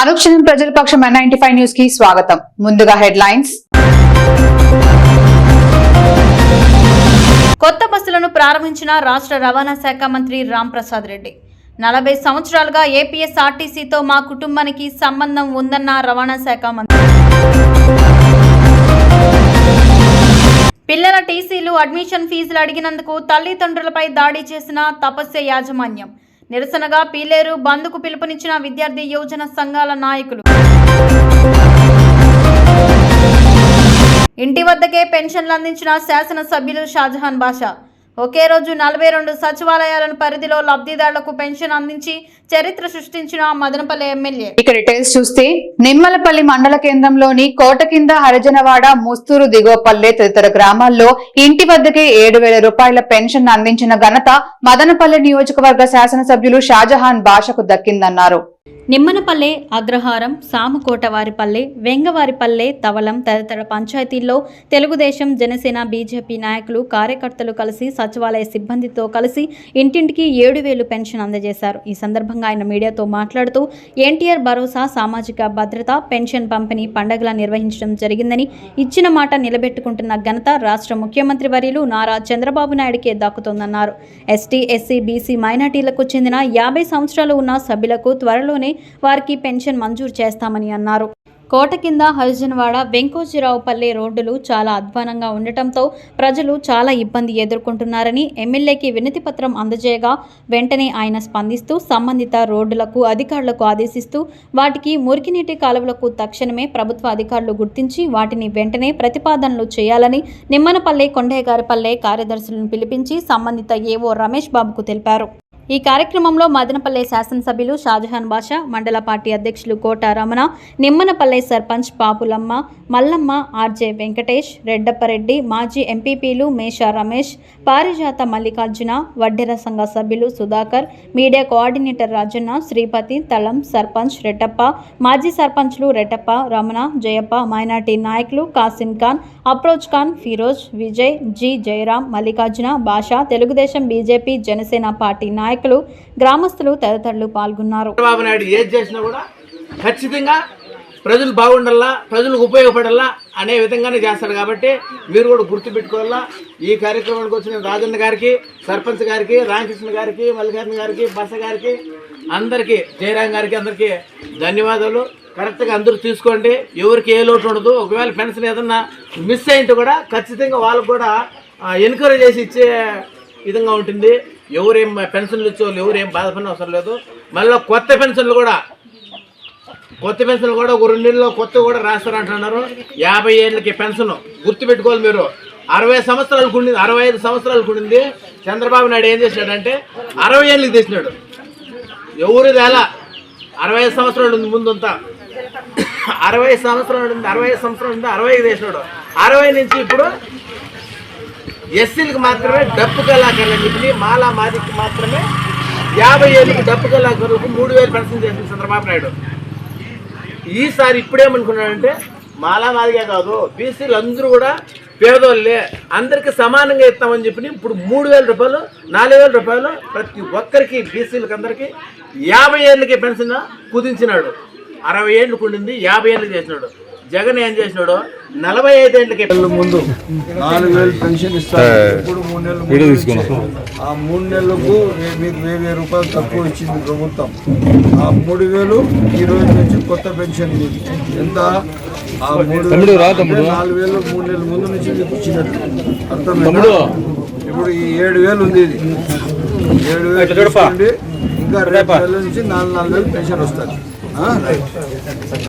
అనుక్షణం ప్రజల పక్షం ninety five న్యూస్కి స్వాగతం. ముందుగా హెడ్లైన్స్. కొత్త బస్సులను ప్రారంభించిన రాష్ట్ర రవాణా శాఖ మంత్రి రాంప్రసాద్ రెడ్డి. నలభై సంవత్సరాలుగా ఏపీఎస్ఆర్టీసీతో మా కుటుంబానికి సంబంధం ఉందన్న రవాణా శాఖ మంత్రి. పిల్లల టీసీలు అడ్మిషన్ ఫీజులు అడిగినందుకు తల్లిదండ్రులపై దాడి చేసిన తపస్య యాజమాన్యం. నిరసనగా పీలేరు బంద్కు పిలుపునిచ్చిన విద్యార్థి యువజన సంఘాల నాయకులు. ఇంటి వద్దకే పెన్షన్లు అందించిన శాసనసభ్యులు షాజహాన్ బాషా. ఒకే రోజు నలభై రెండు సచివాలయాలను పరిధిలో లబ్ధిదారులకు పెన్షన్ అందించి చరిత్ర సృష్టించిన మదనపల్లి ఎమ్మెల్యే. ఇక డీటెయిల్స్ చూస్తే నిమ్మలపల్లి మండల కేంద్రంలోని కోట కింద హరిజనవాడ ముస్తూరు దిగోపల్లె తదితర గ్రామాల్లో ఇంటి వద్దకే ఏడు వేల రూపాయల పెన్షన్ అందించిన ఘనత మదనపల్లి నియోజకవర్గ శాసనసభ్యులు షాజహాన్ భాషకు దక్కిందన్నారు. నిమ్మనపల్లె అగ్రహారం సామకోటవారిపల్లె వెంగవారిపల్లె తవలం తదితర పంచాయతీల్లో తెలుగుదేశం జనసేన బీజేపీ నాయకులు కార్యకర్తలు కలిసి సచివాలయ సిబ్బందితో కలిసి ఇంటింటికి ఏడు వేలు పెన్షన్ అందజేశారు. ఈ సందర్భంగా ఆయన మీడియాతో మాట్లాడుతూ ఎన్టీఆర్ భరోసా సామాజిక భద్రత పెన్షన్ పంపిణీ పండగలా నిర్వహించడం జరిగిందని ఇచ్చిన మాట నిలబెట్టుకుంటున్న ఘనత రాష్ట్ర ముఖ్యమంత్రి వర్యులు నారా చంద్రబాబు నాయుడికే దక్కుతోందన్నారు. ఎస్టీ ఎస్సీ బీసీ మైనార్టీలకు చెందిన యాభై సంవత్సరాలు ఉన్న సభ్యులకు త్వరలోనే వారికి పెన్షన్ మంజూరు చేస్తామని అన్నారు. కోట కింద హరిజనవాడ వెంకోజీరావుపల్లి రోడ్డులు చాలా అధ్వానంగా ఉండటంతో ప్రజలు చాలా ఇబ్బంది ఎదుర్కొంటున్నారని ఎమ్మెల్యేకి వినతి పత్రం అందజేయగా వెంటనే ఆయన స్పందిస్తూ సంబంధిత రోడ్డులకు అధికారులకు ఆదేశిస్తూ వాటికి మురికినీటి కాలువలకు తక్షణమే ప్రభుత్వ అధికారులు గుర్తించి వాటిని వెంటనే ప్రతిపాదనలు చేయాలని నిమ్మనపల్లె కొండయ్యగారిపల్లె కార్యదర్శులను పిలిపించి సంబంధిత ఏవో రమేష్ బాబుకు తెలిపారు. ఈ కార్యక్రమంలో మదనపల్లె శాసనసభ్యులు షాజహాన్ బాషా మండల పార్టీ అధ్యక్షులు కోట రమణ నిమ్మనపల్లె సర్పంచ్ పాపులమ్మ మల్లమ్మ ఆర్జే వెంకటేష్ రెడ్డప్పరెడ్డి మాజీ ఎంపీపీలు మేషా రమేష్ పారిజాత మల్లికార్జున వడ్డెర సంఘ సభ్యులు సుధాకర్ మీడియా కోఆర్డినేటర్ రాజన్న శ్రీపతి తలం సర్పంచ్ రెడ్డప్ప మాజీ సర్పంచ్లు రెడ్డప్ప రమణ జయప్ప మైనార్టీ నాయకులు Kasim Khan Afroz Khan Firoz Vijay G Jayaram Mallikarjuna Basha Telugu Desam BJP Janasena party నాయకులు గ్రామస్తులు తదితరులు పాల్గొన్నారు. చంద్రబాబు నాయుడు ఏది చేసినా కూడా ఖచ్చితంగా ప్రజలు బాగుండాలా ప్రజలకు ఉపయోగపడాలా అనే విధంగానే చేస్తాడు కాబట్టి మీరు కూడా గుర్తుపెట్టుకోవాలా. ఈ కార్యక్రమానికి వచ్చిన రాజన్న గారికి సర్పంచ్ గారికి రామకృష్ణ గారికి మల్లికార్జున గారికి బస గారికి అందరికీ జయరాం గారికి అందరికీ ధన్యవాదాలు. కరెక్ట్గా అందరూ తీసుకోండి. ఎవరికి ఏ లోటు ఉండదు. ఒకవేళ పెన్షన్ ఏదన్నా మిస్ అయింటే కూడా ఖచ్చితంగా వాళ్ళకు కూడా ఎన్కరేజ్ చేసి ఇచ్చే విధంగా ఉంటుంది. ఎవరేం పెన్షన్లు ఇచ్చే వాళ్ళు ఎవరేం బాధపడిన అవసరం లేదు. మళ్ళీ కొత్త పెన్షన్లు కూడా. కొత్త పెన్షన్లు కూడా ఒక రెండు నెలల్లో కొత్త కూడా రాస్తారంటున్నారు. యాభై ఏళ్ళకి పెన్షన్. గుర్తుపెట్టుకోవాలి మీరు. అరవై సంవత్సరాలకు ఉండింది అరవై ఐదు సంవత్సరాలకు ఉండింది చంద్రబాబు నాయుడు ఏం చేసినాడంటే అరవై ఏళ్ళకి తెచ్చినాడు. ఎవరు ఎలా అరవై ఐదు సంవత్సరాలు ఉంది ముందంతా. అరవై సంవత్సరాలు ఉంది అరవై ఐదు సంవత్సరాలు ఉంది అరవై ఐదు వేసినాడు అరవై నుంచి ఇప్పుడు ఎస్సీలకు మాత్రమే డప్పు కళాకారులు చెప్పి మాలా మాదికి మాత్రమే యాభై ఏళ్ళకి డప్పు కళాకారులకు మూడు వేలు పెన్షన్ చేసింది చంద్రబాబు నాయుడు. ఈసారి ఇప్పుడేమనుకున్నాడంటే మాలా మాదిగే కాదు బీసీలు అందరూ కూడా పేదోళ్ళే అందరికీ సమానంగా ఇస్తామని చెప్పి ఇప్పుడు మూడు వేల రూపాయలు నాలుగు వేల రూపాయలు ప్రతి ఒక్కరికి బీసీలకు అందరికీ యాభై ఏళ్ళకి పెన్షన్ కుదించినాడు. అరవై ఏళ్ళు ఉండింది యాభై ఏళ్ళకి చేసినాడు. జగన్ ఏం చేసినాడు నలభై ఐదేళ్ళకి నెలల ముందు నాలుగు వేలు పెన్షన్ ఇస్తారు. ఇప్పుడు మూడు నెలలు. ఆ మూడు నెలలకు మీకు వెయ్యి వెయ్యి రూపాయలు తక్కువ ఇచ్చింది ప్రభుత్వం. ఆ మూడు వేలు ఈ రోజు నుంచి కొత్త పెన్షన్ ఎంత? ఆ మూడు నాలుగు వేలు మూడు నెలల ముందు నుంచి మీకు ఇచ్చినట్టు. అర్థమైందా? ఇప్పుడు ఈ ఏడు వేలు ఉంది ఇది. ఏడు వేలు. ఇంకా రేపు నెల నుంచి నాలుగు నాలుగు వేలు పెన్షన్ వస్తుంది.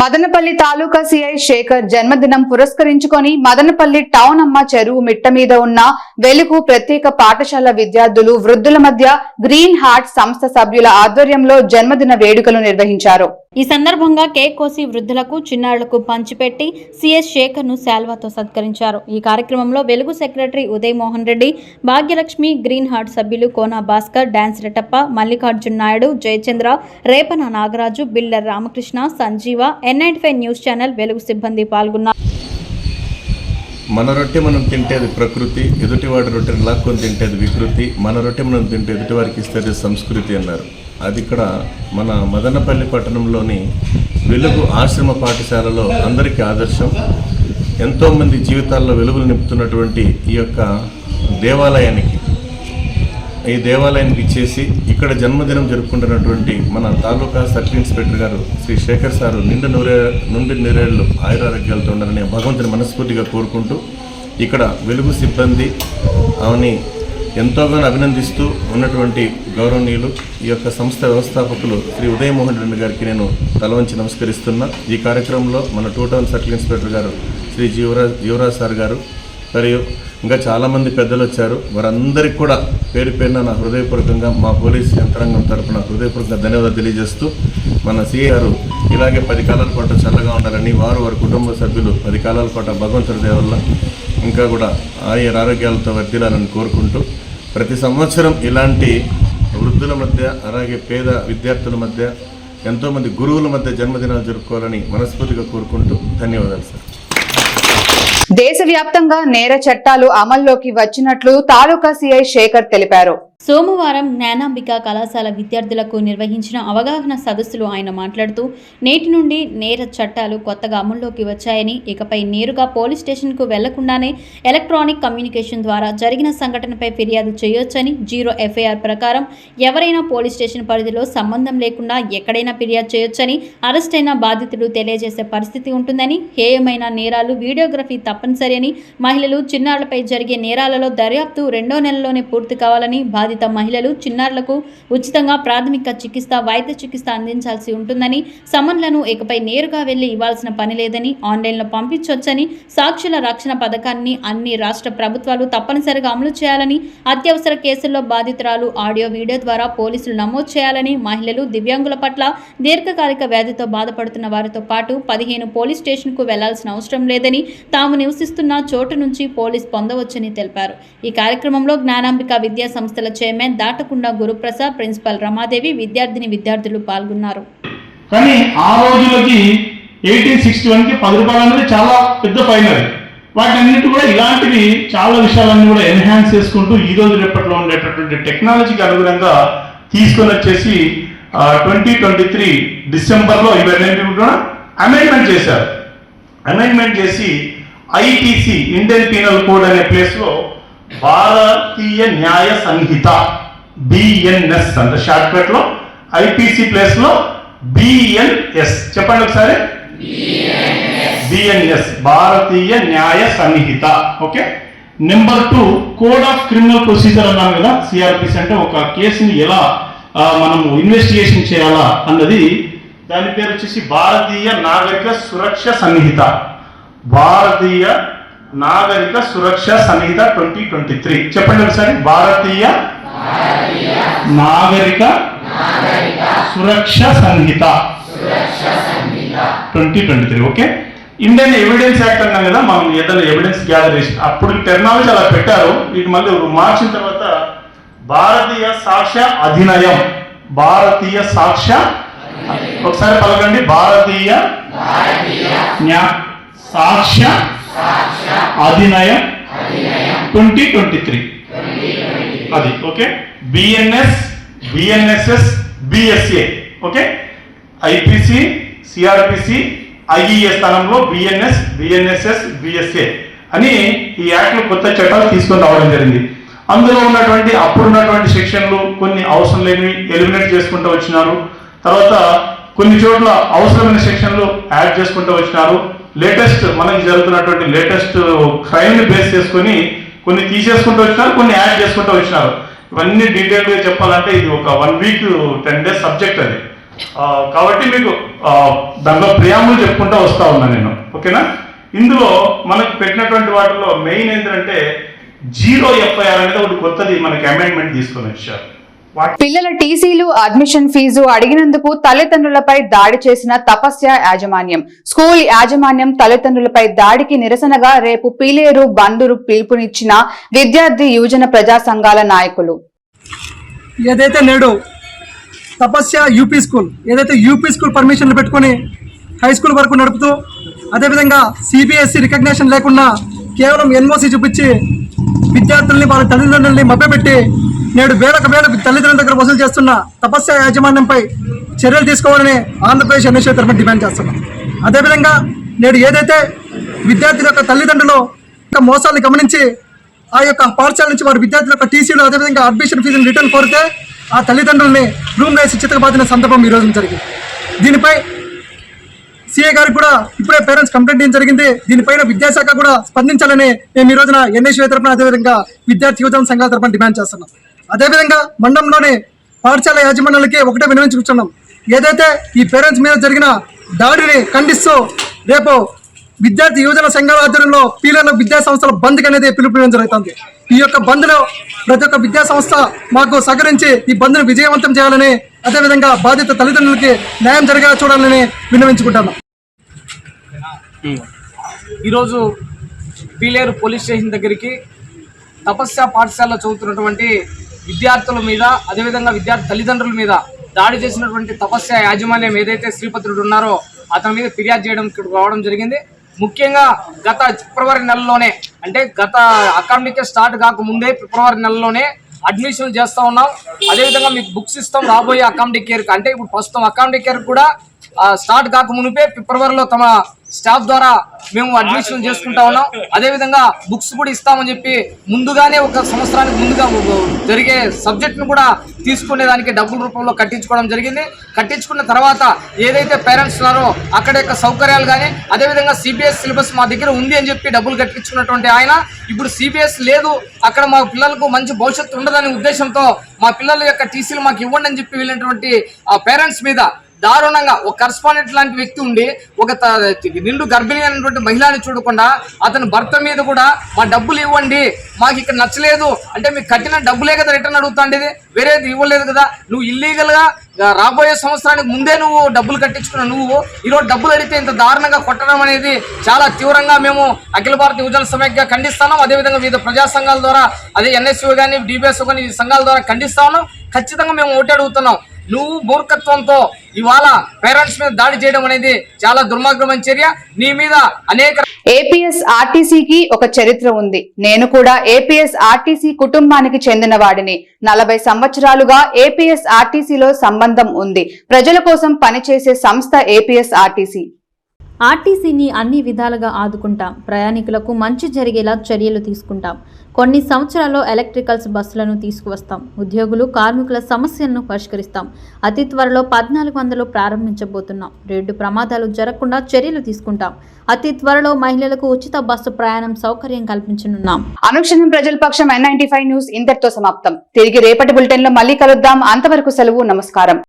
మదనపల్లి తాలూకా సిఐ శేఖర్ జన్మదినం పురస్కరించుకొని మదనపల్లి టౌన్ అమ్మ చెరువు మిట్ట మీద ఉన్న వెలుగు ప్రత్యేక పాఠశాల విద్యార్థులు వృద్ధుల మధ్య గ్రీన్ హార్ట్ సంస్థ సభ్యుల ఆధ్వర్యంలో జన్మదిన వేడుకలు నిర్వహించారు. ఈ సందర్భంగా కేక్ కోసి వృద్ధులకు చిన్నారులకు పంచిపెట్టి సిఎస్ శేఖర్ను శాల్వాతో సత్కరించారు. ఈ కార్యక్రమంలో Velugu secretary Uday Mohan Reddy Bhagyalakshmi green heart సభ్యులు కోనా భాస్కర్ డాన్స్ Rettappa Mallikarjun Naidu Jayachandra Repana Nagaraju biller Ramakrishna Sanjeeva N five news channel Velugu సిబ్బంది పాల్గొన్నారు. మన రొట్టె మనం తింటేది ప్రకృతి ఎదుటివాడి రొట్టెని లాక్కొని తింటేది వికృతి మన రొట్టె మనం తింటే ఎదుటివారికి ఇస్తేది సంస్కృతి అన్నారు. అది ఇక్కడ మన మదనపల్లి పట్టణంలోని వెలుగు ఆశ్రమ పాఠశాలలో అందరికీ ఆదర్శం. ఎంతోమంది జీవితాల్లో వెలుగులు నింపుతున్నటువంటి ఈ యొక్క దేవాలయానికి ఈ దేవాలయానికి ఇచ్చేసి ఇక్కడ జన్మదినం జరుపుకుంటున్నటువంటి మన తాలూకా సర్కిల్ ఇన్స్పెక్టర్ గారు శ్రీ శేఖర్ సారు నిండు నూరే నుండి నూరేళ్ళు ఆయురారోగ్యాలతో ఉండాలని భగవంతుని మనస్ఫూర్తిగా కోరుకుంటూ ఇక్కడ వెలుగు సిబ్బంది ఆమెని ఎంతోగానో అభినందిస్తూ ఉన్నటువంటి గౌరవనీయులు ఈ యొక్క సంస్థ వ్యవస్థాపకులు శ్రీ ఉదయమోహన్ రెడ్డి గారికి నేను తలవంచి నమస్కరిస్తున్నా. ఈ కార్యక్రమంలో మన టూ టౌన్ సర్కిల్ ఇన్స్పెక్టర్ గారు శ్రీ జీవరాజ్ జీవరాజ్ సార్ గారు మరియు ఇంకా చాలామంది పెద్దలు వచ్చారు. వారందరికీ కూడా పేరు పేరున నా హృదయపూర్వకంగా మా పోలీస్ యంత్రాంగం తరపున హృదయపూర్వకంగా ధన్యవాదాలు తెలియజేస్తూ మన సిఐ గారు ఇలాగే పది కాలాల పాటు చల్లగా ఉండాలని వారు వారి కుటుంబ సభ్యులు పది కాలాల పాటు భగవంతుడి దయ ఇంకా కూడా ఆయుర ఆరోగ్యాలతో వర్ధిల్లాలని కోరుకుంటూ ప్రతి సంవత్సరం ఇలాంటి వృద్ధుల మధ్య అలాగే పేద విద్యార్థుల మధ్య ఎంతోమంది గురువుల మధ్య జన్మదినాలు జరుపుకోవాలని మనస్ఫూర్తిగా కోరుకుంటూ ధన్యవాదాలు సార్. దేశవ్యాప్తంగా నేర చట్టాలు అమల్లోకి వచ్చినట్లు తాలూకా సిఐ శేఖర్ తెలిపారు. సోమవారం జ్ఞానాంబిక కళాశాల విద్యార్థులకు నిర్వహించిన అవగాహన సదస్సులో ఆయన మాట్లాడుతూ నేటి నుండి నేర చట్టాలు కొత్తగా అమల్లోకి వచ్చాయని ఇకపై నేరుగా పోలీస్ స్టేషన్కు వెళ్ళకుండానే ఎలక్ట్రానిక్ కమ్యూనికేషన్ ద్వారా జరిగిన సంఘటనపై ఫిర్యాదు చేయొచ్చని జీరో ఎఫ్ఐఆర్ ప్రకారం ఎవరైనా పోలీస్ స్టేషన్ పరిధిలో సంబంధం లేకుండా ఎక్కడైనా ఫిర్యాదు చేయొచ్చని అరెస్ట్ అయిన బాధితుడు తెలియజేసే పరిస్థితి ఉంటుందని హేయమైన నేరాలు వీడియోగ్రఫీ తప్పనిసరి అని మహిళలు చిన్నారులపై జరిగే నేరాలలో దర్యాప్తు రెండో నెలలోనే పూర్తి కావాలని బాధిత మహిళలు చిన్నారులకు ఉచితంగా ప్రాథమిక చికిత్స వైద్య చికిత్స అందించాల్సి ఉంటుందని సమన్లను ఇకపై నేరుగా వెళ్ళి ఇవ్వాల్సిన పని లేదని ఆన్లైన్లో పంపించవచ్చని సాక్షుల రక్షణ పథకాన్ని అన్ని రాష్ట్ర ప్రభుత్వాలు తప్పనిసరిగా అమలు చేయాలని అత్యవసర కేసుల్లో బాధితురాలు ఆడియో వీడియో ద్వారా పోలీసులు నమోదు చేయాలని మహిళలు దివ్యాంగుల పట్ల దీర్ఘకాలిక వ్యాధితో బాధపడుతున్న వారితో పాటు పదిహేను పోలీస్ స్టేషన్కు వెళ్ళాల్సిన అవసరం లేదని తాము నివసిస్తున్న చోటు నుంచి పోలీస్ పొందవచ్చని తెలిపారు. ఈ కార్యక్రమంలో జ్ఞానాంబిక విద్యా సంస్థల చైర్మన్ దాటకుండ గురుప్రసాద్ ప్రిన్సిపల్ రమాదేవి విద్యార్థిని విద్యార్థులు పాల్గొన్నారు. కానీ ఆ రోజులకి ఎయిటీన్ సిక్స్టీ వన్కి పది రూపాయలు అనేది చాలా పెద్ద ఫైన్ అది. వాటన్నిటి కూడా ఇలాంటివి చాలా విషయాలన్నీ కూడా ఎన్హాన్స్ చేసుకుంటూ ఈ రోజు రేపట్లో ఉండేటటువంటి టెక్నాలజీకి అనుగుణంగా తీసుకొని వచ్చేసి ట్వంటీ ట్వంటీ త్రీ డిసెంబర్లో ఇవన్నీ కూడా అమెండ్మెంట్ చేశారు. అమెండ్మెంట్ చేసి ఐటీసీ ఇండియన్ పీనల్ కోడ్ అనే ప్లేస్లో భారతీయ న్యాయ సంహిత బిఎన్ఎస్ అంత షార్ట్ కట్లో ఐపీసీ ప్లేస్లో బిఎన్ఎస్ చెప్పండి ఒకసారి. BNS Bharatiya Nyaya Sanhita. Okay number two code of criminal procedure అన్నాం కదా సిఆర్పిసి అంటే ఒక కేసుని ఎలా మనము ఇన్వెస్టిగేషన్ చేయాలా అన్నది దాని పేరు వచ్చేసి Bharatiya Nagarik Suraksha Sanhita. Bharatiya Nagarik Suraksha Sanhita twenty twenty three. చెప్పండి ఒకసారి. Bharatiya Nagarik Suraksha Sanhita twenty twenty three. Okay? Indian evidence act అన్నాం కదా మనం ఏదైనా ఎవిడెన్స్ గ్యాదర్ చేసి. అప్పుడు టెక్నాలజీ అలా పెట్టారు. వీటి మళ్ళీ మార్చిన తర్వాత భారతీయ సాక్ష్య అధినయం. భారతీయ సాక్ష్య ఒకసారి పలకండి. భారతీయ న్యా Sakshya Adhiniyam twenty twenty three. అది okay? BNS BNSS BSA okay? IPC CrPC IEA స్థానంలో బిఎన్ఎస్ బిఎన్ఎస్ఎస్ బిఎస్ఏ అని ఈ యాక్ట్లో కొత్త చట్టాలు తీసుకొని రావడం జరిగింది. అందులో ఉన్నటువంటి అప్పుడున్నటువంటి సెక్షన్లు కొన్ని అవసరం లేనివి ఎలిమినేట్ చేసుకుంటూ వచ్చినారు. తర్వాత కొన్ని చోట్ల అవసరమైన సెక్షన్లు యాడ్ చేసుకుంటూ వచ్చినారు. లేటెస్ట్ మనకి జరుగుతున్నటువంటి లేటెస్ట్ క్రైమ్ని బేస్ చేసుకొని కొన్ని తీసేసుకుంటూ వచ్చినారు కొన్ని యాడ్ చేసుకుంటూ వచ్చినారు. ఇవన్నీ డీటెయిల్గా చెప్పాలంటే ఇది ఒక one week ten days subject అది. కాబట్టి మీకు దాంట్లో ప్రియాములు చెప్పుకుంటూ వస్తూ ఉన్నాను నేను. ఓకేనా? ఇందులో మనకు పెట్టినటువంటి వాటిలో మెయిన్ ఏంటంటే జీరో ఎఫ్ఐఆర్ అనేది ఒకటి కొత్తది మనకి అమెండ్మెంట్ తీసుకొని వచ్చారు పిల్లల టీసీలు అడ్మిషన్ ఫీజు అడిగినందుకు తల్లిదండ్రులపై దాడి చేసిన తపస్య యాజమాన్యం. స్కూల్ యాజమాన్యం తల్లిదండ్రులపై దాడికి నిరసనగా రేపు పీలేరు బంధురు పిలుపునిచ్చిన విద్యార్థి యువజన ప్రజా సంఘాల నాయకులు. ఏదైతే నేడు తపస్య యూపీ స్కూల్ ఏదైతే యూపీ స్కూల్ పర్మిషన్లు పెట్టుకుని హై స్కూల్ వరకు నడుపుతూ అదేవిధంగా సిబిఎస్ఈ రికగ్నేషన్ లేకుండా కేవలం ఎన్ఓసి చూపించి విద్యార్థుల్ని వాళ్ళ తల్లిదండ్రుల్ని మభ్యపెట్టి నేడు వేలకు వేల తల్లిదండ్రుల దగ్గర వసూలు చేస్తున్న తపస్య యాజమాన్యంపై చర్యలు తీసుకోవాలని ఆంధ్రప్రదేశ్ ఎన్ఎస్ఏ తరఫున డిమాండ్ చేస్తున్నాం. అదేవిధంగా నేడు ఏదైతే విద్యార్థుల యొక్క తల్లిదండ్రులు మోసాలను గమనించి ఆ యొక్క పాఠశాల నుంచి వారి విద్యార్థుల యొక్క టీసీలు అదేవిధంగా అడ్మిషన్ ఫీజులు రిటర్న్ కోరితే ఆ తల్లిదండ్రుల్ని రూమ్ వేసి చిత్తకబాదిన సందర్భం ఈ జరిగింది. దీనిపై సీఏ గారికి కూడా ఇప్పుడే పేరెంట్స్ కంప్లైంట్ ఇవ్వడం జరిగింది. దీనిపైన విద్యాశాఖ కూడా స్పందించాలని మేము ఈ రోజున ఎన్ఎస్ఏ తరఫున అదేవిధంగా విద్యార్థి యువజన సంఘాల తరఫున డిమాండ్ చేస్తున్నాం. అదేవిధంగా మండలంలోని పాఠశాల యాజమాన్యాలకి ఒకటే వినవించుకుంటున్నాం ఏదైతే ఈ పేరెంట్స్ మీద జరిగిన దాడిని ఖండిస్తూ రేపు విద్యార్థి యువజన సంఘాల ఆధ్వర్యంలో పీలైన విద్యా సంస్థల బంద్ అనేది పిలుపునివ్వడం జరుగుతుంది. ఈ యొక్క బంద్లో ప్రతి ఒక్క విద్యా సంస్థ మాకు సహకరించి ఈ బంద్ను విజయవంతం చేయాలని అదేవిధంగా బాధిత తల్లిదండ్రులకి న్యాయం జరిగేలా చూడాలని విన్నవించుకుంటాను ఈరోజు పీలేరు పోలీస్ స్టేషన్ దగ్గరికి తపస్య పాఠశాలలో చదువుతున్నటువంటి విద్యార్థుల మీద అదేవిధంగా విద్యార్థి తల్లిదండ్రుల మీద దాడి చేసినటువంటి తపస్య యాజమాన్యం ఏదైతే శ్రీపత్రుడు ఉన్నారో అతని మీద ఫిర్యాదు చేయడం రావడం జరిగింది. ముఖ్యంగా గత ఫిబ్రవరి నెలలోనే అంటే గత అకాడమిక్ స్టార్ట్ కాకముందే ఫిబ్రవరి నెలలోనే అడ్మిషన్లు చేస్తూ ఉన్నాం. అదేవిధంగా మీకు బుక్స్ ఇస్తాం రాబోయే అకాడమిక్ ఇయర్ అంటే ఇప్పుడు ప్రస్తుతం అకాడమిక్ ఇయర్ కూడా స్టార్ట్ కాక మునిపే ఫిబ్రవరిలో తమ స్టాఫ్ ద్వారా మేము అడ్మిషన్ చేసుకుంటా ఉన్నాం. అదేవిధంగా బుక్స్ కూడా ఇస్తామని చెప్పి ముందుగానే ఒక సంవత్సరానికి ముందుగా జరిగే సబ్జెక్ట్ను కూడా తీసుకునే దానికి డబ్బుల రూపంలో కట్టించుకోవడం జరిగింది. కట్టించుకున్న తర్వాత ఏదైతే పేరెంట్స్ ఉన్నారో అక్కడ యొక్క సౌకర్యాలు కానీ అదేవిధంగా సిబిఎస్ సిలబస్ మా దగ్గర ఉంది అని చెప్పి డబ్బులు కట్టించుకున్నటువంటి ఆయన ఇప్పుడు సిబిఎస్ లేదు అక్కడ మా పిల్లలకు మంచి భవిష్యత్తు ఉండదనే ఉద్దేశంతో మా పిల్లల యొక్క టీసీలు మాకు ఇవ్వండి అని చెప్పి వెళ్ళినటువంటి ఆ పేరెంట్స్ మీద దారుణంగా ఒక కరస్పాండెంట్ లాంటి వ్యక్తి ఉండి ఒక త- నిండు గర్భిణి అయినటువంటి మహిళని చూడకుండా అతని భర్త మీద కూడా మా డబ్బులు ఇవ్వండి మాకు ఇక్కడ నచ్చలేదు అంటే మీకు కట్టిన డబ్బులే కదా రిటర్న్ అడుగుతాండేది వేరేది ఇవ్వలేదు కదా నువ్వు ఇల్లీగల్గా రాబోయే సంవత్సరానికి ముందే నువ్వు డబ్బులు కట్టించుకున్న నువ్వు ఈరోజు డబ్బులు అడిగితే ఇంత దారుణంగా కొట్టడం అనేది చాలా తీవ్రంగా మేము అఖిల భారత యువజన సమైక్య ఖండిస్తాం అదేవిధంగా వివిధ ప్రజా సంఘాల ద్వారా అదే ఎన్ఎస్యూ కానీ డిబిఎస్ కానీ ఈ సంఘాల ద్వారా ఖండిస్తాను ఖచ్చితంగా మేము ఓటే అడుగుతున్నాం. నువ్వు మూర్ఖత్వంతో ఇవాళ పేరెంట్స్ మీద దాడి చేయడం అనేది చాలా దుర్మార్గమైన చర్య. నీ మీద అనేక ఏపీఎస్ ఆర్టీసీకి ఒక చరిత్ర ఉంది. నేను కూడా ఏపీఎస్ ఆర్టీసీ కుటుంబానికి చెందిన వాడిని. నలభై సంవత్సరాలుగా ఏపీఎస్ ఆర్టీసీలో సంబంధం ఉంది. ప్రజల కోసం పనిచేసే సంస్థ ఏపీఎస్ ఆర్టీసీ ఆర్టీసీని అన్ని విధాలుగా ఆదుకుంటాం. ప్రయాణికులకు మంచి జరిగేలా చర్యలు తీసుకుంటాం. కొన్ని సంవత్సరాల్లో ఎలక్ట్రికల్స్ బస్సులను తీసుకువస్తాం. ఉద్యోగులు కార్మికుల సమస్యలను పరిష్కరిస్తాం. అతి త్వరలో పద్నాలుగు వందలు ప్రారంభించబోతున్నాం. రెండు ప్రమాదాలు జరగకుండా చర్యలు తీసుకుంటాం. అతి త్వరలో మహిళలకు ఉచిత బస్సు ప్రయాణం సౌకర్యం కల్పించనున్నాం. అనుక్షణం ప్రజల పక్షం ఎన్ న్యూస్ ఇంతటితో సమాప్తం. తిరిగి రేపటి బులెటిన్లో మళ్ళీ కలుద్దాం. అంతవరకు సెలవు నమస్కారం.